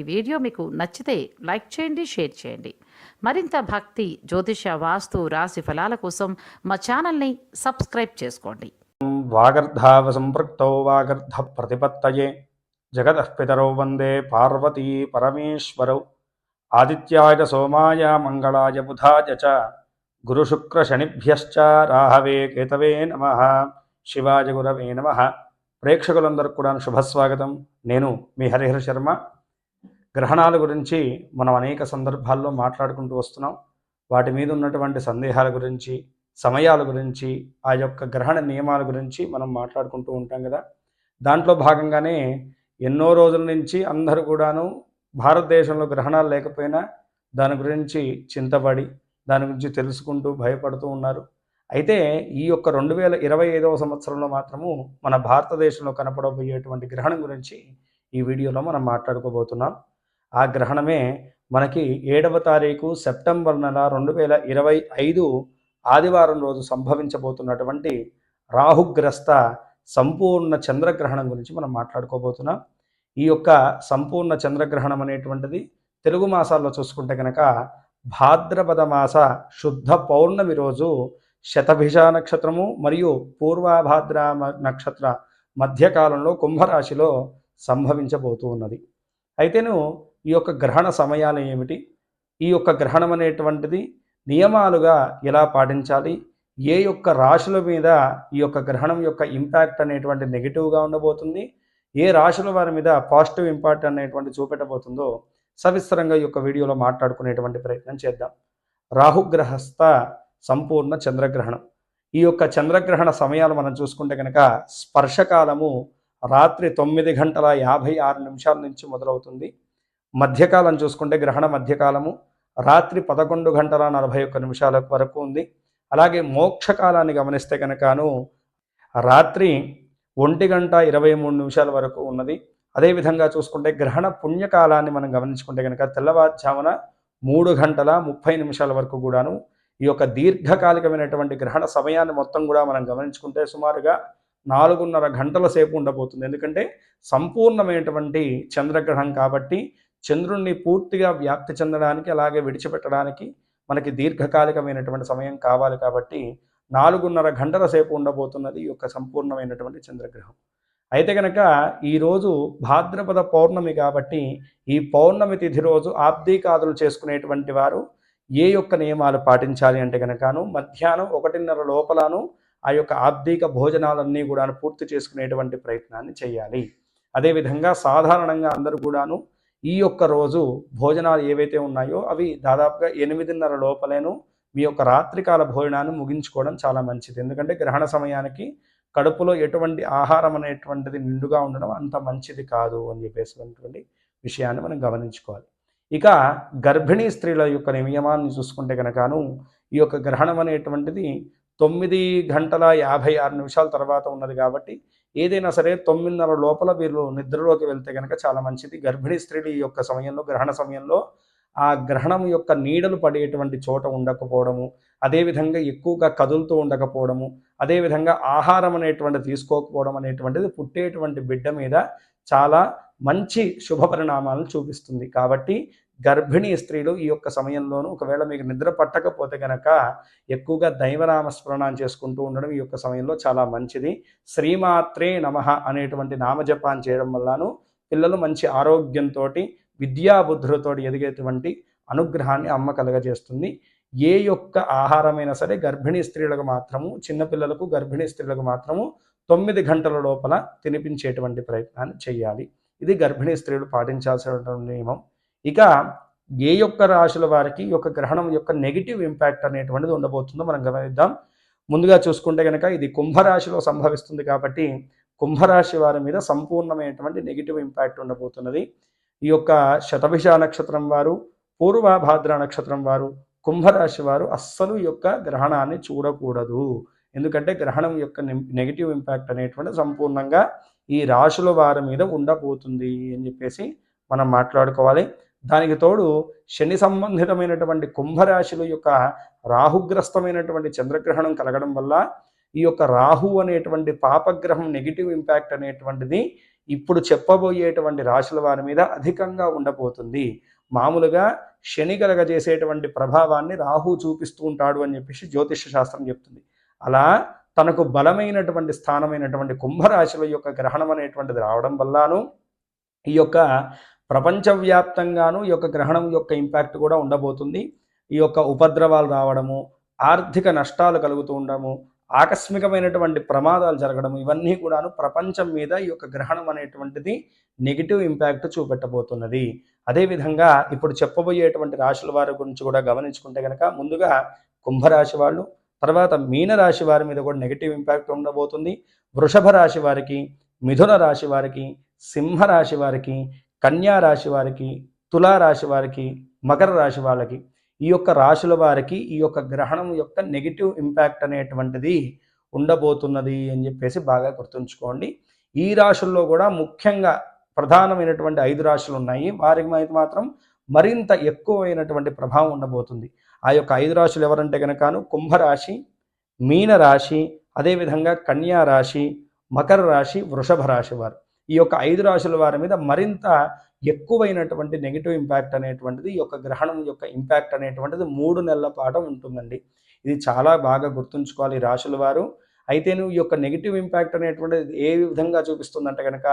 ఈ వీడియో మీకు నచ్చితే లైక్ చేయండి షేర్ చేయండి. మరింత భక్తి జ్యోతిష వాస్తు రాశి ఫలాల కోసం మా ఛానల్ని సబ్స్క్రైబ్ చేసుకోండి. వాగర్ధావ సంపృక్తౌ వాగర్ధ ప్రతిపత్తయే జగతః పితరో వందే పార్వతీ పరమేశ్వరౌ. ఆదిత్యాయ సోమాయ మంగళాయ బుధాయ చ. గురుశుక్రశనిభ్యశ్చ రాహవే కేతవే నమ. శివాయ గురవే నమ. ప్రేక్షకులందరికీ కూడా శుభస్వాగతం. నేను మీ హరిహర శర్మ. గ్రహణాల గురించి మనం అనేక సందర్భాల్లో మాట్లాడుకుంటూ వస్తున్నాం. వాటి మీద ఉన్నటువంటి సందేహాల గురించి సమయాల గురించి ఆ యొక్క గ్రహణ నియమాల గురించి మనం మాట్లాడుకుంటూ ఉంటాం కదా. దాంట్లో భాగంగానే ఎన్నో రోజుల నుంచి అందరూ కూడాను భారతదేశంలో గ్రహణాలు లేకపోయినా దాని గురించి చింతపడి దాని గురించి తెలుసుకుంటూ భయపడుతూ ఉన్నారు. అయితే ఈ యొక్క రెండు వేల ఇరవై ఐదవ సంవత్సరంలో మాత్రము మన భారతదేశంలో కనపడబోయేటువంటి గ్రహణం గురించి ఈ వీడియోలో మనం మాట్లాడుకోబోతున్నాం. ఆ గ్రహణమే మనకి ఏడవ తారీఖు సెప్టెంబర్ నెల రెండు వేల ఇరవై ఐదు ఆదివారం రోజు సంభవించబోతున్నటువంటి రాహుగ్రస్త సంపూర్ణ చంద్రగ్రహణం గురించి మనం మాట్లాడుకోబోతున్నాం. ఈ యొక్క సంపూర్ణ చంద్రగ్రహణం అనేటువంటిది తెలుగు మాసాల్లో చూసుకుంటే కనుక భాద్రపద మాస శుద్ధ పౌర్ణమి రోజు శతభిష నక్షత్రము మరియు పూర్వభాద్ర నక్షత్ర మధ్యకాలంలో కుంభరాశిలో సంభవించబోతూ ఉన్నది. అయితేను ఈ యొక్క గ్రహణ సమయాలు ఏమిటి? ఈ యొక్క గ్రహణం అనేటువంటిది నియమాలుగా ఎలా పాటించాలి? ఏ యొక్క రాశుల మీద ఈ యొక్క గ్రహణం యొక్క ఇంపాక్ట్ అనేటువంటి నెగిటివ్గా ఉండబోతుంది? ఏ రాశుల వారి మీద పాజిటివ్ ఇంపాక్ట్ అనేటువంటి చూపెట్టబోతుందో సవిస్తరంగా ఈ యొక్క వీడియోలో మాట్లాడుకునేటువంటి ప్రయత్నం చేద్దాం. రాహుగ్రహస్థ సంపూర్ణ చంద్రగ్రహణం. ఈ యొక్క చంద్రగ్రహణ సమయాలు మనం చూసుకుంటే కనుక స్పర్శకాలము రాత్రి తొమ్మిది గంటల యాభై ఆరు నిమిషాల నుంచి మొదలవుతుంది. మధ్యకాలం చూసుకుంటే గ్రహణ మధ్యకాలము. రాత్రి పదకొండు గంటల నలభై ఒక్క నిమిషాల వరకు ఉంది. అలాగే మోక్షకాలాన్ని గమనిస్తే కనుకను రాత్రి ఒంటి గంట ఇరవై మూడు నిమిషాల వరకు ఉన్నది. అదేవిధంగా చూసుకుంటే గ్రహణ పుణ్యకాలాన్ని మనం గమనించుకుంటే కనుక తెల్లవారుజామున మూడు గంటల ముప్పై నిమిషాల వరకు కూడాను ఈ యొక్క దీర్ఘకాలికమైనటువంటి గ్రహణ సమయాన్ని మొత్తం కూడా మనం గమనించుకుంటే సుమారుగా నాలుగున్నర గంటల సేపు ఉండబోతుంది. ఎందుకంటే సంపూర్ణమైనటువంటి చంద్రగ్రహణం కాబట్టి చంద్రుణ్ణి పూర్తిగా వ్యాప్తి చెందడానికి అలాగే విడిచిపెట్టడానికి మనకి దీర్ఘకాలికమైనటువంటి సమయం కావాలి కాబట్టి నాలుగున్నర గంటల సేపు ఉండబోతున్నది ఈ యొక్క సంపూర్ణమైనటువంటి చంద్రగ్రహం. అయితే కనుక ఈరోజు భాద్రపద పౌర్ణమి కాబట్టి ఈ పౌర్ణమి తిథి రోజు ఆబ్దీకాదులు చేసుకునేటువంటి వారు ఏ యొక్క నియమాలు పాటించాలి అంటే కనుకను మధ్యాహ్నం ఒకటిన్నర లోపలను ఆ యొక్క ఆబ్దీక భోజనాలన్నీ కూడా పూర్తి చేసుకునేటువంటి ప్రయత్నాన్ని చేయాలి. అదేవిధంగా సాధారణంగా అందరూ కూడాను ఈ యొక్క రోజు భోజనాలు ఏవైతే ఉన్నాయో అవి దాదాపుగా ఎనిమిదిన్నర లోపలేను మీ యొక్క రాత్రికాల భోజనాన్ని ముగించుకోవడం చాలా మంచిది. ఎందుకంటే గ్రహణ సమయానికి కడుపులో ఎటువంటి ఆహారం అనేటువంటిది నిండుగా ఉండడం అంత మంచిది కాదు అని చెప్పేసినటువంటి విషయాన్ని మనం గమనించుకోవాలి. ఇక గర్భిణీ స్త్రీల యొక్క నియమాన్ని చూసుకుంటే కనుకను ఈ యొక్క గ్రహణం అనేటువంటిది తొమ్మిది గంటల యాభై ఆరు నిమిషాల తర్వాత ఉన్నది కాబట్టి ఏదైనా సరే తొమ్మిదిన్నర లోపల వీళ్ళు నిద్రలోకి వెళ్తే కనుక చాలా మంచిది. గర్భిణీ స్త్రీలు ఈ యొక్క సమయంలో గ్రహణ సమయంలో ఆ గ్రహణం యొక్క నీడలు పడేటువంటి చోట ఉండకపోవడము అదేవిధంగా ఎక్కువగా కదులుతూ ఉండకపోవడము అదేవిధంగా ఆహారం అనేటువంటి తీసుకోకపోవడం అనేటువంటిది పుట్టేటువంటి బిడ్డ మీద చాలా మంచి శుభ పరిణామాలను చూపిస్తుంది. కాబట్టి గర్భిణీ స్త్రీలు ఈ యొక్క సమయంలోనూ ఒకవేళ మీకు నిద్ర పట్టకపోతే కనుక ఎక్కువగా దైవనామ స్మరణం చేసుకుంటూ ఉండడం ఈ యొక్క సమయంలో చాలా మంచిది. శ్రీమాత్రే నమ అనేటువంటి నామజపాన్ని చేయడం వల్లను పిల్లలు మంచి ఆరోగ్యంతో విద్యాబుద్ధులతో ఎదిగేటువంటి అనుగ్రహాన్ని అమ్మ కలగజేస్తుంది. ఏ యొక్క ఆహారమైనా సరే గర్భిణీ స్త్రీలకు మాత్రము చిన్నపిల్లలకు గర్భిణీ స్త్రీలకు మాత్రము తొమ్మిది గంటల లోపల తినిపించేటువంటి ప్రయత్నాన్ని చేయాలి ఇది గర్భిణీ స్త్రీలు పాటించాల్సినటువంటి నియమం. ఇక ఏ యొక్క రాశుల వారికి ఈ యొక్క గ్రహణం యొక్క నెగిటివ్ ఇంపాక్ట్ అనేటువంటిది ఉండబోతుందో మనం గమనిద్దాం. ముందుగా చూసుకుంటే కనుక ఇది కుంభరాశిలో సంభవిస్తుంది కాబట్టి కుంభరాశి వారి మీద సంపూర్ణమైనటువంటి నెగిటివ్ ఇంపాక్ట్ ఉండబోతున్నది. ఈ యొక్క శతభిష నక్షత్రం వారు పూర్వభాద్ర నక్షత్రం వారు కుంభరాశి వారు అస్సలు ఈ యొక్క గ్రహణాన్ని చూడకూడదు. ఎందుకంటే గ్రహణం యొక్క నెగిటివ్ ఇంపాక్ట్ అనేటువంటి సంపూర్ణంగా ఈ రాశుల వారి మీద ఉండబోతుంది అని చెప్పేసి మనం మాట్లాడుకోవాలి. దానికి తోడు శని సంబంధితమైనటువంటి కుంభరాశుల యొక్క రాహుగ్రస్తమైనటువంటి చంద్రగ్రహణం కలగడం వల్ల ఈ యొక్క రాహు అనేటువంటి పాపగ్రహం నెగిటివ్ ఇంపాక్ట్ అనేటువంటిది ఇప్పుడు చెప్పబోయేటువంటి రాశుల వారి మీద అధికంగా ఉండబోతుంది. మామూలుగా శని కలగజేసేటువంటి ప్రభావాన్ని రాహు చూపిస్తూ ఉంటాడు అని చెప్పేసి జ్యోతిష శాస్త్రం చెప్తుంది. అలా తనకు బలమైనటువంటి స్థానమైనటువంటి కుంభరాశుల యొక్క గ్రహణం అనేటువంటిది రావడం వల్లను ఈ యొక్క ప్రపంచవ్యాప్తంగాను ఈ యొక్క గ్రహణం యొక్క ఇంపాక్ట్ కూడా ఉండబోతుంది. ఈ యొక్క ఉపద్రవాలు రావడము ఆర్థిక నష్టాలు కలుగుతూ ఉండడము ఆకస్మికమైనటువంటి ప్రమాదాలు జరగడం ఇవన్నీ కూడాను ప్రపంచం మీద ఈ యొక్క గ్రహణం అనేటువంటిది నెగిటివ్ ఇంపాక్ట్ చూపెట్టబోతున్నది. అదేవిధంగా ఇప్పుడు చెప్పబోయేటువంటి రాశుల వారి గురించి కూడా గమనించుకుంటే కనుక ముందుగా కుంభరాశి వాళ్ళు తర్వాత మీన రాశి వారి మీద కూడా నెగిటివ్ ఇంపాక్ట్ ఉండబోతుంది. వృషభ రాశి వారికి మిథున రాశి వారికి సింహ రాశి వారికి కన్యా రాశి వారికి తులా రాశి వారికి మకర రాశి వాళ్ళకి ఈ యొక్క రాశుల వారికి ఈ యొక్క గ్రహణం యొక్క నెగిటివ్ ఇంపాక్ట్ అనేటువంటిది ఉండబోతున్నది అని చెప్పేసి బాగా గుర్తుంచుకోండి. ఈ రాశుల్లో కూడా ముఖ్యంగా ప్రధానమైనటువంటి ఐదు రాశులు ఉన్నాయి. వారికి అయితే మాత్రం మరింత ఎక్కువైనటువంటి ప్రభావం ఉండబోతుంది. ఆ యొక్క ఐదు రాశులు ఎవరంటే కనుకను కుంభరాశి మీన రాశి అదేవిధంగా కన్యా రాశి మకర రాశి వృషభ రాశి వారు. ఈ యొక్క ఐదు రాశుల వారి మీద మరింత ఎక్కువైనటువంటి నెగిటివ్ ఇంపాక్ట్ అనేటువంటిది ఈ యొక్క గ్రహణం యొక్క ఇంపాక్ట్ అనేటువంటిది మూడు నెలల పాటు ఉంటుందండి. ఇది చాలా బాగా గుర్తుంచుకోవాలి ఈ రాశుల వారు. అయితే నువ్వు ఈ యొక్క నెగిటివ్ ఇంపాక్ట్ అనేటువంటిది ఏ విధంగా చూపిస్తుందంటే కనుక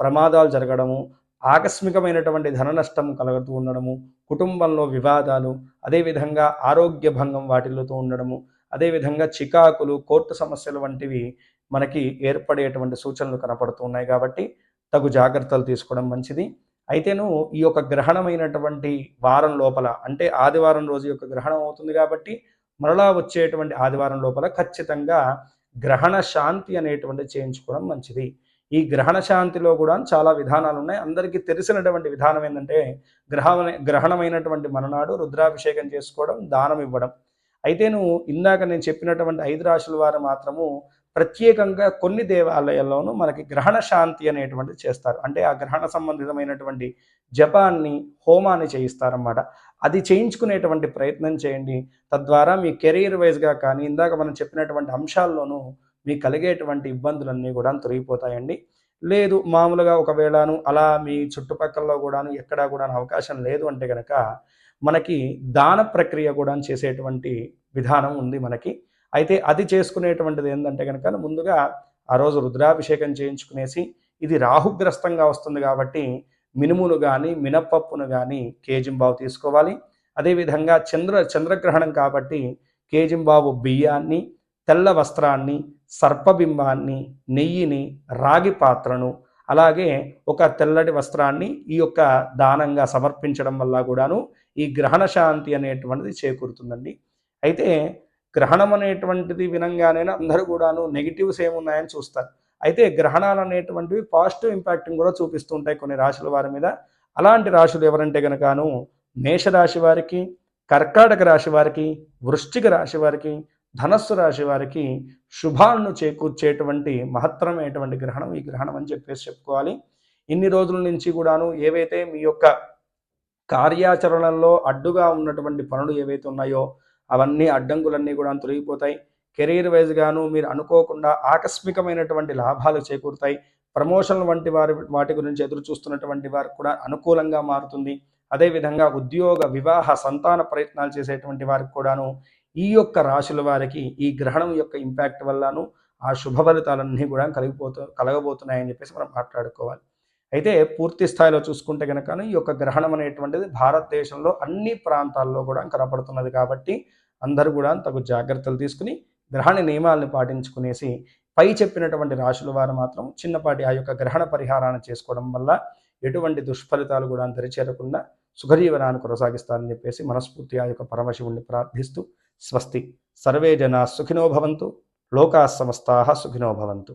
ప్రమాదాలు జరగడము ఆకస్మికమైనటువంటి ధన నష్టం కలుగుతూ ఉండడము కుటుంబంలో వివాదాలు అదేవిధంగా ఆరోగ్య భంగం వాటిల్లుతూ ఉండడము అదేవిధంగా చికాకులు కోర్టు సమస్యలు వంటివి మనకి ఏర్పడేటువంటి సూచనలు కనపడుతున్నాయి కాబట్టి తగు జాగ్రత్తలు తీసుకోవడం మంచిది. అయితేను ఈ యొక్క గ్రహణమైనటువంటి వారం లోపల అంటే ఆదివారం రోజు యొక్క గ్రహణం అవుతుంది కాబట్టి మరలా వచ్చేటువంటి ఆదివారం లోపల ఖచ్చితంగా గ్రహణ శాంతి అనేటువంటి చేయించుకోవడం మంచిది. ఈ గ్రహణ శాంతిలో కూడా చాలా విధానాలు ఉన్నాయి. అందరికీ తెలిసినటువంటి విధానం ఏంటంటే గ్రహ గ్రహణమైనటువంటి మననాడు రుద్రాభిషేకం చేసుకోవడం దానం ఇవ్వడం. అయితే నువ్వు ఇందాక నేను చెప్పినటువంటి ఐదు రాశుల వారు మాత్రము ప్రత్యేకంగా కొన్ని దేవాలయాల్లోనూ మనకి గ్రహణ శాంతి అనేటువంటిది చేస్తారు. అంటే ఆ గ్రహణ సంబంధితమైనటువంటి జపాన్ని హోమాన్ని చేయిస్తారన్నమాట. అది చేయించుకునేటువంటి ప్రయత్నం చేయండి. తద్వారా మీ కెరీర్ వైజ్గా కానీ ఇందాక మనం చెప్పినటువంటి అంశాల్లోనూ మీకు కలిగేటువంటి ఇబ్బందులన్నీ కూడా తొలగిపోతాయండి. లేదు మామూలుగా ఒకవేళను అలా మీ చుట్టుపక్కల కూడాను ఎక్కడా కూడా అవకాశం లేదు అంటే కనుక మనకి దాన ప్రక్రియ కూడా చేసేటువంటి విధానం ఉంది మనకి. అయితే అది చేసుకునేటువంటిది ఏంటంటే కనుక ముందుగా ఆ రోజు రుద్రాభిషేకం చేయించుకునేసి ఇది రాహుగ్రస్తంగా వస్తుంది కాబట్టి మినుమును కానీ మినపప్పును కానీ కేజింబావు తీసుకోవాలి. అదేవిధంగా చంద్ర చంద్రగ్రహణం కాబట్టి కేజింబాబు బియ్యాన్ని తెల్ల వస్త్రాన్ని సర్పబింబాన్ని నెయ్యిని రాగి పాత్రను అలాగే ఒక తెల్లటి వస్త్రాన్ని ఈ యొక్క దానంగా సమర్పించడం వల్ల కూడాను ఈ గ్రహణ శాంతి అనేటువంటిది చేకూరుతుందండి. అయితే గ్రహణం అనేటువంటిది వినంగానే అందరూ కూడాను నెగిటివ్స్ ఏమున్నాయని చూస్తారు. అయితే గ్రహణాలు అనేటువంటివి పాజిటివ్ ఇంపాక్ట్ని కూడా చూపిస్తుంటాయి కొన్ని రాశుల వారి మీద. అలాంటి రాశులు ఎవరంటే కనుకను మేషరాశి వారికి కర్కాటక రాశి వారికి వృశ్చిక రాశి వారికి ధనస్సు రాశి వారికి శుభాలను చేకూర్చేటువంటి మహత్తరమైనటువంటి గ్రహణం ఈ గ్రహణం అని చెప్పేసి చెప్పుకోవాలి. ఇన్ని రోజుల నుంచి కూడాను ఏవైతే మీ యొక్క కార్యాచరణల్లో అడ్డుగా ఉన్నటువంటి పనులు ఏవైతే ఉన్నాయో అవన్నీ అడ్డంకులన్నీ కూడా తొలగిపోతాయి. కెరీర్ వైజ్గాను మీరు అనుకోకుండా ఆకస్మికమైనటువంటి లాభాలు చేకూరుతాయి. ప్రమోషన్లు వంటి వారి వాటి గురించి ఎదురు చూస్తున్నటువంటి వారికి కూడా అనుకూలంగా మారుతుంది. అదేవిధంగా ఉద్యోగ వివాహ సంతాన ప్రయత్నాలు చేసేటువంటి వారికి కూడాను ఈ యొక్క రాశుల వారికి ఈ గ్రహణం యొక్క ఇంపాక్ట్ వల్లను ఆ శుభ ఫలితాలన్నీ కూడా కలిగిపోతూ కలగబోతున్నాయని చెప్పేసి మనం మాట్లాడుకోవాలి. అయితే పూర్తి స్థాయిలో చూసుకుంటే కనుక ఈ యొక్క గ్రహణం అనేటువంటిది భారతదేశంలో అన్ని ప్రాంతాల్లో కూడా కనపడుతున్నది కాబట్టి అందరూ కూడా తగు జాగ్రత్తలు తీసుకుని గ్రహణ నియమాలను పాటించుకునేసి పై చెప్పినటువంటి రాశుల వారు మాత్రం చిన్నపాటి ఆ యొక్క గ్రహణ పరిహారాన్ని చేసుకోవడం వల్ల ఎటువంటి దుష్ఫలితాలు కూడా దరిచేరకుండా సుఖజీవనాన్ని కొనసాగిస్తారని చెప్పేసి మనస్ఫూర్తి ఆ యొక్క పరమశివుణ్ణి ప్రార్థిస్తూ స్వస్తి. సర్వే జనా సుఖినో భవంతు. లోకా సమస్తాహ సుఖినో భవంతు.